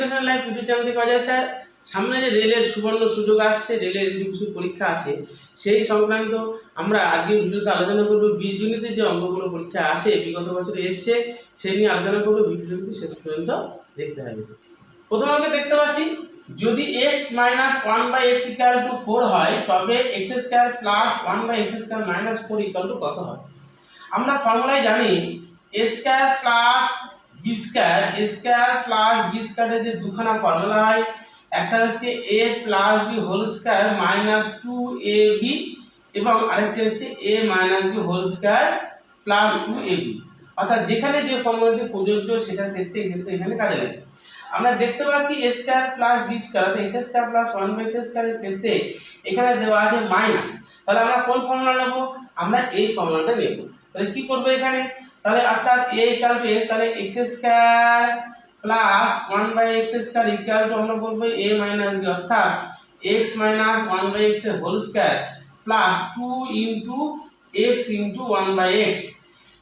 Education life YouTube channel থেকে Ajay sir. সামনে যে রেলের সুবর্ণ সুযোগ আসছে, রেলের ইন্টারভিউ পরীক্ষা আছে, সেই সংক্রান্ত আমরা আজকে ভিডিওতে আলোচনা করব। জুনিতে যে অঙ্কগুলো পরীক্ষা আসে, বিগত বছরে এসছে, সেই নিয়ে আলোচনা করব। ভিডিওটি শেষ পর্যন্ত দেখতে হবে প্রথম অঙ্কে দেখতে পাচ্ছি, যদি x minus one by x equal to four হয়, তবে x square plus one by x square minus four equal to কত হয়? আমরা ফর্মুলায় জানি এ স্কোয়ার প্লাস স্কোয়ারের যে দুখানা হয় একটা হচ্ছে a plus b whole minus two a এবং হচ্ছে a minus whole plus two a অর্থাৎ যেখানে যে ফর্মুলাটি প্রযোজ্য সেটার ক্ষেত্রে কিন্তু এখানে কাজে লাগে। আমরা দেখতে পাচ্ছি a plus b square s plus one by s ক্ষেত্রে এখানে দেওয়া আছে মাইনাস তাহলে আমরা কোন ফর্মুলা নেব? আমরা এই ফর্মুলাটা নেব। তাহলে কি করব এখানে? তাহলে অর্থাৎ এ ইকাল টু এক্স তাহলে x square plus one by x square equal to আমরা বলব এ মাইনাস বি অর্থাৎ এক্স মাইনাস ওয়ান বাই এক্সের whole square plus two into x into one by x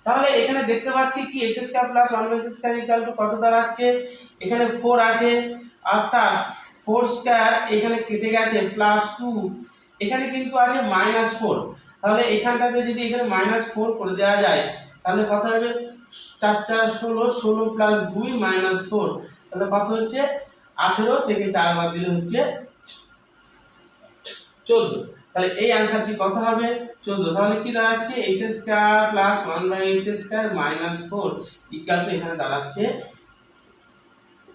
তাহলে এখানে দেখতে পাচ্ছি কি x square plus one by square equal to কত দাঁড়াচ্ছে? এখানে ফোর আছে। অর্থাৎ ফোর স্কোয়ার এখানে কেটে গেছে প্লাস টু এখানে কিন্তু আছে মাইনাস ফোর তাহলে এখানটাতে যদি এখানে মাইনাস ফোর করে দেওয়া যায় তাহলে কত হবে? চার চার, ষোলো ষোলো প্লাস দুই মাইনাস ফোর তাহলে কত হচ্ছে? আঠেরো থেকে চার বাদ দিলে হচ্ছে চোদ্দ। তাহলে এই অ্যান্সারটি কত হবে? চোদ্দ। তাহলে কি দাঁড়াচ্ছে? S square plus one by s square minus four equal to এখানে দাঁড়াচ্ছে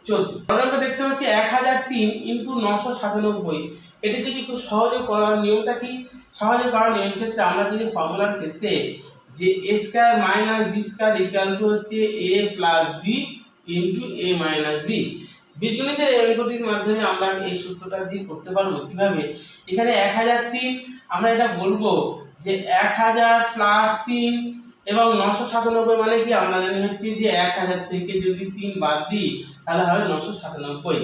চোদ্দ। আমরা দেখতে পাচ্ছি এক হাজার তিন ইন্টু নশো সাতানব্বই। এটি যদি খুব সহজে করার নিয়মটা কি? সহজে করার নিয়ম ক্ষেত্রে আমরা যদি ফর্মুলার ক্ষেত্রে যে a square minus b square equal to হচ্ছে a plus b into a minus b বীজগণিতের এই অঙ্কটির মাধ্যমে আমরা এই সূত্রটা দিয়ে করতে পারব কীভাবে? এখানে এক হাজার তিন, আমরা এটা বলব যে এক হাজার প্লাস তিন এবং নশো সাতানব্বই মানে কি? আমরা জানি হচ্ছে যে এক হাজার থেকে যদি তিন বাদ দিই, তাহলে হবে নশো সাতানব্বই।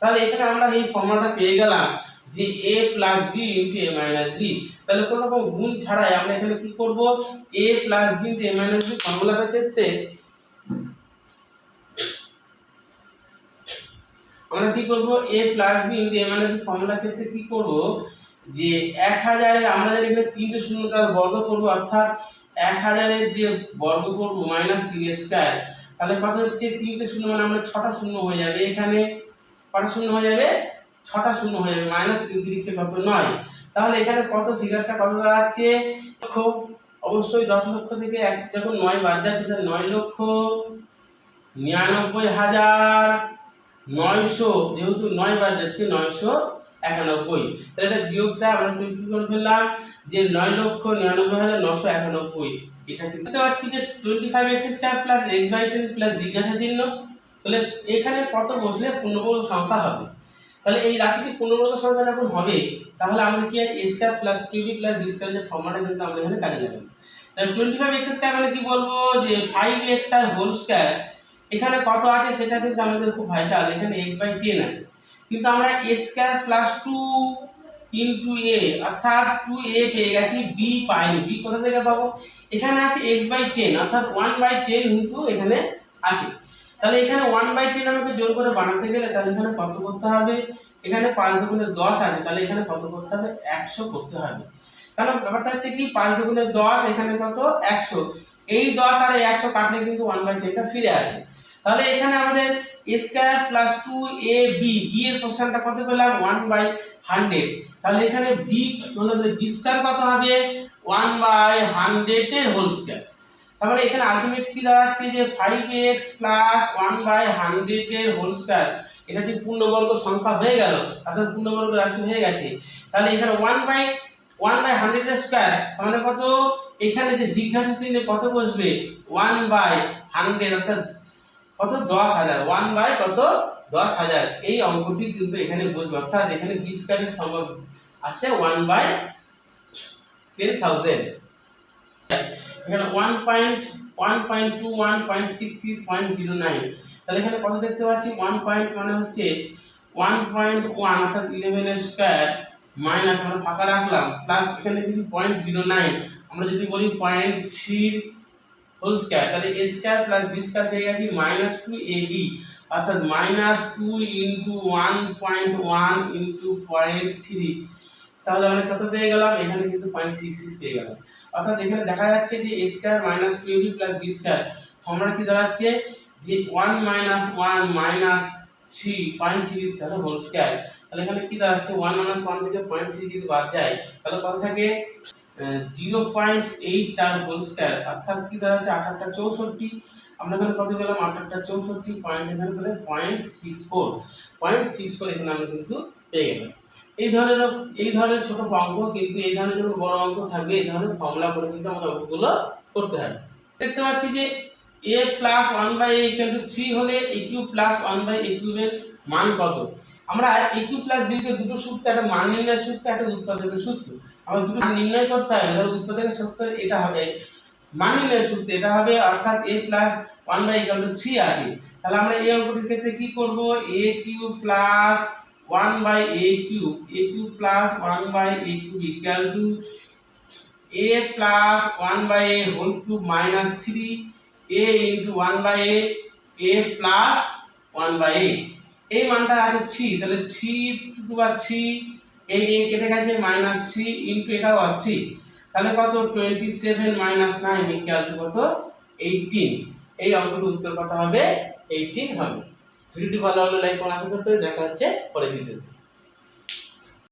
তাহলে এখানে আমরা এই ফর্মুলাটা পেয়ে গেলাম। যে a plus b into a minus b তাহলে কোনো রকম গুণ ছাড়াই আমরা এখানে কি করব? A plus b into a minus b ফর্মুলাটার ক্ষেত্রে আমরা কি করব? A plus b into a minus b ফর্মুলার ক্ষেত্রে কি করব? যে এক হাজারের আমরা এখানে তিনটে শূন্য তার বর্গ করব, অর্থাৎ এক হাজারের যে বর্গ করব মাইনাস তিন স্কোয়ার তাহলে কত হচ্ছে? তিনটে শূন্য মানে আমরা ছটা শূন্য হয়ে যাবে এখানে। কটা শূন্য হয়ে যাবে? ছটা শূন্য হয়ে যাবে মাইনাস তিন তিরিখে কত? নয়। তাহলে এখানে কত ফিগারটা কত দাঁড়াচ্ছে? লক্ষ অবশ্যই দশ লক্ষ থেকে এক যখন নয় বাদ যাচ্ছে, তাহলে নয় লক্ষ নিরানব্বই হাজার নয়শো, যেহেতু নয় বাদ যাচ্ছে, নয়শো একানব্বই। তাহলে এটা বিয়োগটা আমরা কি করে ফেললাম? যে নয় লক্ষ নিরানব্বই হাজার নশো একানব্বই। এটা কিন্তু দেখতে পাচ্ছি যে twenty five x square plus x by ten plus জিজ্ঞাসা চিহ্ন তাহলে এখানে কত বসলে পূর্ণবর্গ সংখ্যা হবে? তাহলে এই রাশিটি পূর্ণবর্গ সংখ্যা যখন হবে। তাহলে আমরা কি a square plus two b plus b square যে ফর্মাটা কিন্তু আমরা এখানে কাজে লাগাবো। তাহলে টোয়েন্টি ফাইভ এক্স স্কোয়ার মানে কি বলব? যে ফাইভ এক্স আর হোল স্কোয়ার এখানে কত আছে সেটা কিন্তু আমাদের খুব ভাইটাল এখানে এক্স বাই টেন আছে। কিন্তু আমরা a square plus two into a অর্থাৎ টু এ পেয়ে গেছি বি পাইনি বি কোথা থেকে পাবো? এখানে আছে এক্স বাই টেন অর্থাৎ ওয়ান বাই টেন কিন্তু এখানে আছে। তাহলে এখানে ওয়ান বাই টেন আমাকে জোর করে বানাতে গেলে তাহলে এখানে কত করতে হবে? এখানে পাঁচ দুগুণে দশ আছে, তাহলে এখানে কত করতে হবে? একশো করতে হবে। কারণ ব্যাপারটা হচ্ছে কি, পাঁচ দুগুণে দশ, এখানে কত? একশো। এই দশ আর একশো কাটলে কিন্তু ওয়ান বাই টেনটা ফিরে আসে। তাহলে এখানে আমাদের square plus two a b b এর পোর্শনটা কত পেলাম? ওয়ান বাই হান্ড্রেড তাহলে এখানে মানে বি স্কোয়ার কত হবে? ওয়ান বাই হান্ড্রেডের হোল স্কোয়ার তাহলে এখানে আলটিমেট কি দাঁড়াচ্ছে যে five x plus one by hundred এর হোল স্কোয়ার এটা কি পূর্ণবর্গ সংখ্যা হয়ে গেল? অর্থাৎ পূর্ণবর্গ রাশি হয়ে গেছে। তাহলে এখানে ওয়ান বাই ওয়ান বাই হান্ড্রেডের স্কোয়ার মানে কত? এখানে যে জিজ্ঞাসা চিহ্নে কত বসবে? ওয়ান বাই হান্ড্রেড অর্থাৎ কত? দশ হাজার। ওয়ান বাই কত? দশ হাজার। এই অঙ্কটি কিন্তু এখানে বসবে। অর্থাৎ এখানে বিশ কারের সম্ভব আসে ওয়ান বাই টেন থাউজেন্ড এখানে one point one point two one point six six point zero nine তাহলে এখানে কত দেখতে পাচ্ছি? ওয়ান পয়েন্ট মানে হচ্ছে ওয়ান পয়েন্ট ওয়ান অর্থাৎ ইলেভেনের স্কোয়ার মাইনাস আমরা ফাঁকা রাখলাম প্লাস এখানে কিন্তু পয়েন্ট জিরো নাইন আমরা যদি বলি পয়েন্ট থ্রি হোল স্কোয়ার তাহলে a square plus b square পেয়ে গেছি মাইনাস টু এ বি অর্থাৎ minus two into one point one into point three তাহলে আমরা কত পেয়ে গেলাম? এখানে কিন্তু পয়েন্ট সিক্স সিক্স পেয়ে গেলাম। অর্থাৎ এখানে দেখা যাচ্ছে যে a square minus two b plus b square formula কি দাঁড়াচ্ছে? যে one minus one minus three point three তাহলে হোল স্কোয়ার তাহলে এখানে কি দাঁড়াচ্ছে? ওয়ান মাইনাস ওয়ান থেকে পয়েন্ট থ্রি যদি বাদ যায়, তাহলে কত থাকে? জিরো পয়েন্ট এইট তার হোল স্কোয়ার অর্থাৎ কি দাঁড়াচ্ছে? আঠারোটা চৌষট্টি। আমরা এখানে কত পেলাম? আঠারোটা চৌষট্টি। পয়েন্ট এখানে পেলে point six four point six four এখানে আমরা কিন্তু পেয়ে গেলাম। এই ধরনের এই ধরনের ছোট অঙ্ক কিন্তু, এই ধরনের যখন বড় অঙ্ক থাকবে, এই ধরনের ফর্মুলা করে কিন্তু আমাদের অঙ্কগুলো করতে হবে। দেখতে পাচ্ছি যে a plus one by a equal to three হলে a cube plus one by a কিউবের মান কত? আমরা এ কিউ প্লাস বি কে দুটো সূত্র, একটা মান নির্ণয়ের সূত্র, একটা উৎপাদকের সূত্র। আমরা দুটো নির্ণয় করতে হবে ধরো উৎপাদকের সূত্র এটা হবে, মান নির্ণয়ের সূত্র এটা হবে, অর্থাৎ a plus one by equal to three আছে। তাহলে আমরা এই অঙ্কটির ক্ষেত্রে কি করব? A cube plus one by a cube a cube plus one by a cube equal to a plus one by a whole cube minus three a into one by a a plus one by a এই মানটা আছে three তাহলে three two বা three এই এ কেটে গেছে minus three into এটাও আর three তাহলে কত? Twenty seven minus nine equal to কত? এইটিন এই অঙ্কটির উত্তর কত হবে? এইটিন হবে। ভিডিওটি ভালো লাগলে লাইক কমেন্ট আশা করতে দেখা হচ্ছে পরের ভিডিওতে।